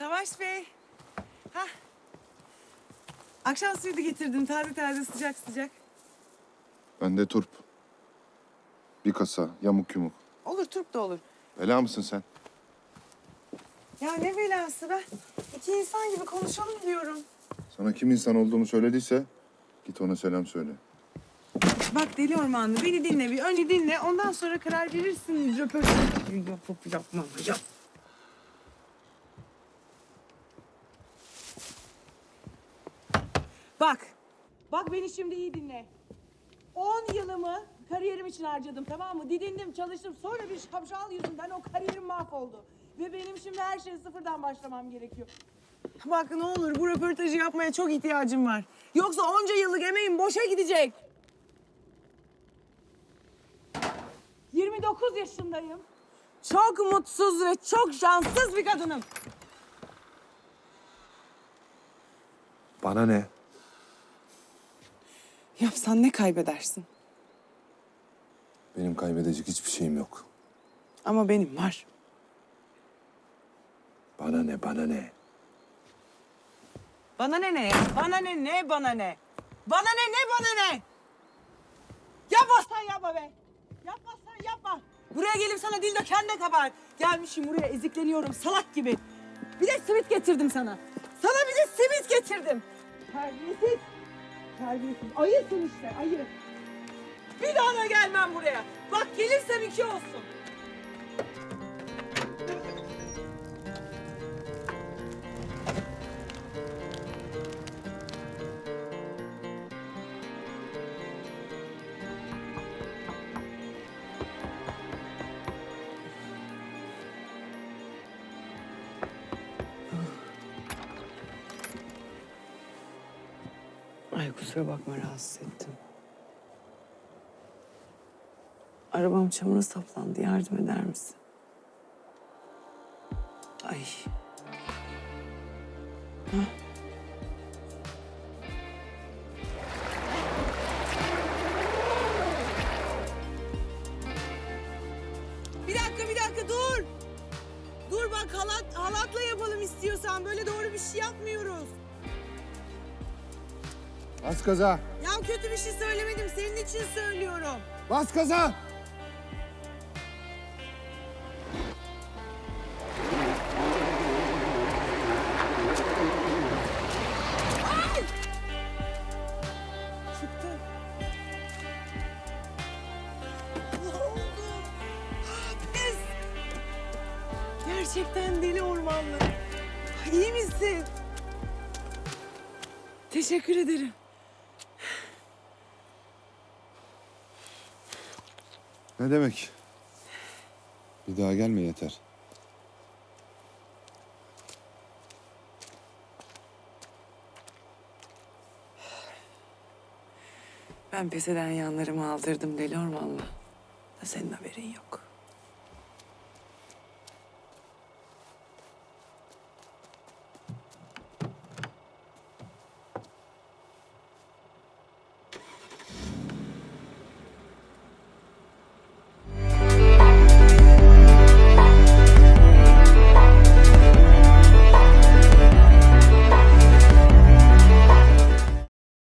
Savaş Bey. Hah. Akşam suyu da getirdim. Taze taze sıcak sıcak. Ben de turp. Bir kasa yamuk yumuk. Olur turp da olur. Bela mısın sen? Ya ne belası ben. İki insan gibi konuşalım diyorum. Sana kim insan olduğumu söylediyse git ona selam söyle. Bak deli ormanlı beni dinle bir. Önce dinle ondan sonra karar verirsin. Röportaj yapıp yapmam. Bak. Bak beni şimdi iyi dinle. 10 yılımı kariyerim için harcadım tamam mı? Didindim, çalıştım. Sonra bir şapşal yüzünden o kariyerim mahvoldu. Ve benim şimdi her şeye sıfırdan başlamam gerekiyor. Bak ne olur bu röportajı yapmaya çok ihtiyacım var. Yoksa onca yıllık emeğim boşa gidecek. 29 yaşındayım. Çok mutsuz ve çok şanssız bir kadınım. Bana ne? Yapsan ne kaybedersin? Benim kaybedecek hiçbir şeyim yok. Ama benim var. Bana ne, bana ne? Bana ne ne? Bana ne ne bana ne? Bana ne ne bana ne? Yapmazsan yapma be. Yapmazsan yapma. Buraya gelip sana dil döken de kabahat. Gelmişim buraya ezikleniyorum salak gibi. Bir de simit getirdim sana. Sana bir de simit getirdim. Terbiyesiz. Terbiyesiz. Ayısın işte ayı. Bir daha da gelmem buraya. Bak gelirsem iki olsun. Ay kusura bakma rahatsız ettim. Arabam çamura saplandı. Yardım eder misin? Ay. Hah. Bir dakika, bir dakika dur. Dur bak halat, halatla yapalım istiyorsan. Böyle doğru bir şey yapmıyoruz. Bas gaza! Ya kötü bir şey söylemedim. Senin için söylüyorum. Bas gaza! Çıktı. Ne oldu? Pes. Gerçekten deli ormanlı. İyi misin? Teşekkür ederim. Ne demek? Bir daha gelme yeter. Ben pes eden yanlarımı aldırdım deli ormanlı. Da senin haberin yok.